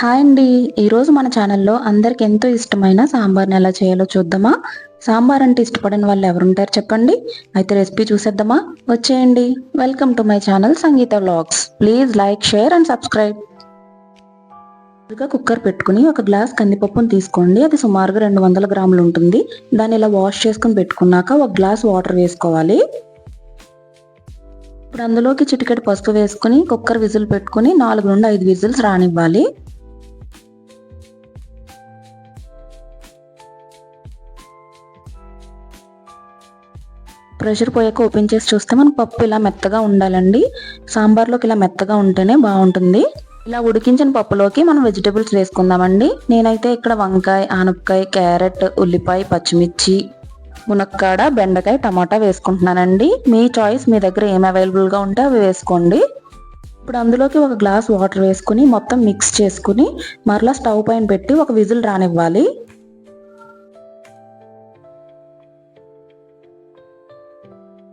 Hi అండి. ఈరోజు మన ఛానల్లో అందరికి ఎంతో ఇష్టమైన సాంబార్ని ఎలా చేయాలో చూద్దామా? సాంబార్ అంటే ఇష్టపడని వాళ్ళు ఎవరుంటారు చెప్పండి? అయితే రెసిపీ చూసేద్దామా? వచ్చేయండి. Welcome to my channel Sangeetha vlogs. Please like share and subscribe. ముందుగా కుక్కర్ పెట్టుకుని ఒక గ్లాస్ కందిపప్పును తీసుకోండి. అది సుమారుగా రెండు వందల గ్రాములు ఉంటుంది. దాన్ని ఇలా వాష్ చేసుకుని పెట్టుకున్నాక ఒక గ్లాస్ వాటర్ వేసుకోవాలి. ఇప్పుడు అందులోకి చిటికెడు పసుపు వేసుకుని కుక్కర్ విజిల్ పెట్టుకుని నాలుగు నుండి ఐదు విజిల్స్ రానివ్వాలి. ప్రెషర్ పోయాక ఓపెన్ చేసి చూస్తే మనకు పప్పు ఇలా మెత్తగా ఉండాలండి. సాంబార్లోకి ఇలా మెత్తగా ఉంటేనే బాగుంటుంది. ఇలా ఉడికించిన పప్పులోకి మనం వెజిటేబుల్స్ వేసుకుందామండి. నేనైతే ఇక్కడ వంకాయ ఆనపకాయ క్యారెట్ ఉల్లిపాయ పచ్చిమిర్చి మునక్కాడ బెండకాయ టమాటా వేసుకుంటున్నానండి. మీ చాయిస్ మీ దగ్గర ఏం అవైలబుల్గా ఉంటే అవి వేసుకోండి. ఇప్పుడు అందులోకి ఒక గ్లాస్ వాటర్ వేసుకుని మొత్తం మిక్స్ చేసుకుని మరలా స్టవ్ పైన పెట్టి ఒక విజిల్ రానివ్వాలి.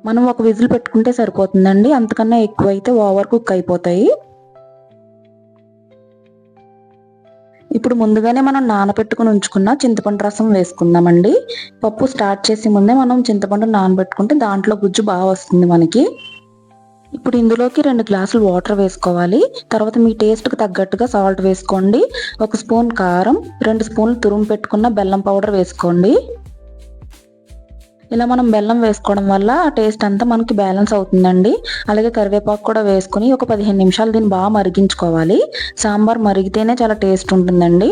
మనం ఒక విజిల్ పెట్టుకుంటే సరిపోతుందండి. అంతకన్నా ఎక్కువ అయితే ఓవర్ కుక్ అయిపోతాయి. ఇప్పుడు ముందుగానే మనం నానబెట్టుకుని ఉంచుకున్న చింతపండు రసం వేసుకుందామండి. పప్పు స్టార్ట్ చేసే ముందే మనం చింతపండు నానబెట్టుకుంటే దాంట్లో గుజ్జు బాగా వస్తుంది మనకి. ఇప్పుడు ఇందులోకి రెండు గ్లాసులు వాటర్ వేసుకోవాలి. తర్వాత మీ టేస్ట్కి తగ్గట్టుగా సాల్ట్ వేసుకోండి. ఒక స్పూన్ కారం రెండు స్పూన్లు తురుము పెట్టుకున్న బెల్లం పౌడర్ వేసుకోండి. ఇలా మనం బెల్లం వేసుకోవడం వల్ల ఆ టేస్ట్ అంతా మనకి బ్యాలెన్స్ అవుతుందండి. అలాగే కరివేపాకు కూడా వేసుకుని ఒక పదిహేను నిమిషాలు దీన్ని బాగా మరిగించుకోవాలి. సాంబార్ మరిగితేనే చాలా టేస్ట్ ఉంటుందండి.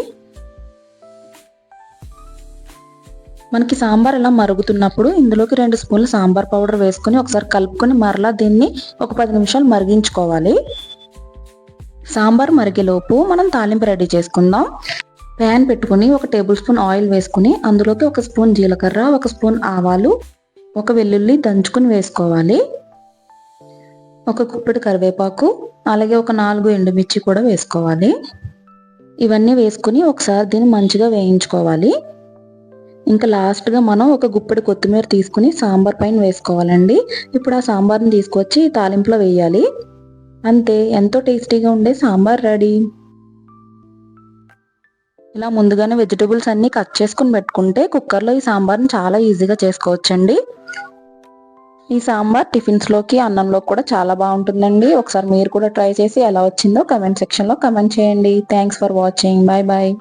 మనకి సాంబార్ ఇలా మరుగుతున్నప్పుడు ఇందులోకి రెండు స్పూన్లు సాంబార్ పౌడర్ వేసుకుని ఒకసారి కలుపుకొని మరలా దీన్ని ఒక పది నిమిషాలు మరిగించుకోవాలి. సాంబార్ మరిగేలోపు మనం తాలింపు రెడీ చేసుకుందాం. ప్యాన్ పెట్టుకుని ఒక టేబుల్ స్పూన్ ఆయిల్ వేసుకుని అందులోకి ఒక స్పూన్ జీలకర్ర ఒక స్పూన్ ఆవాలు ఒక వెల్లుల్లి దంచుకుని వేసుకోవాలి. ఒక కుప్పటి కరివేపాకు అలాగే ఒక నాలుగు ఎండుమిర్చి కూడా వేసుకోవాలి. ఇవన్నీ వేసుకుని ఒకసారి దీన్ని మంచిగా వేయించుకోవాలి. ఇంకా లాస్ట్గా మనం ఒక గుప్పెడు కొత్తిమీర తీసుకుని సాంబార్ పైన వేసుకోవాలండి. ఇప్పుడు ఆ సాంబార్ని తీసుకొచ్చి తాలింపులో వేయాలి. అంతే ఎంతో టేస్టీగా ఉండే సాంబార్ రెడీ. ఇలా ముందుగానే వెజిటబుల్స్ అన్ని కట్ చేసుకుని పెట్టుకుంటే కుక్కర్లో ఈ సాంబార్ని చాలా ఈజీగా చేసుకోవచ్చండి. ఈ సాంబార్ టిఫిన్స్లోకి అన్నంలో కూడా చాలా బాగుంటుందండి. ఒకసారి మీరు కూడా ట్రై చేసి ఎలా వచ్చిందో కమెంట్ సెక్షన్లో కమెంట్ చేయండి. Thanks for watching. Bye bye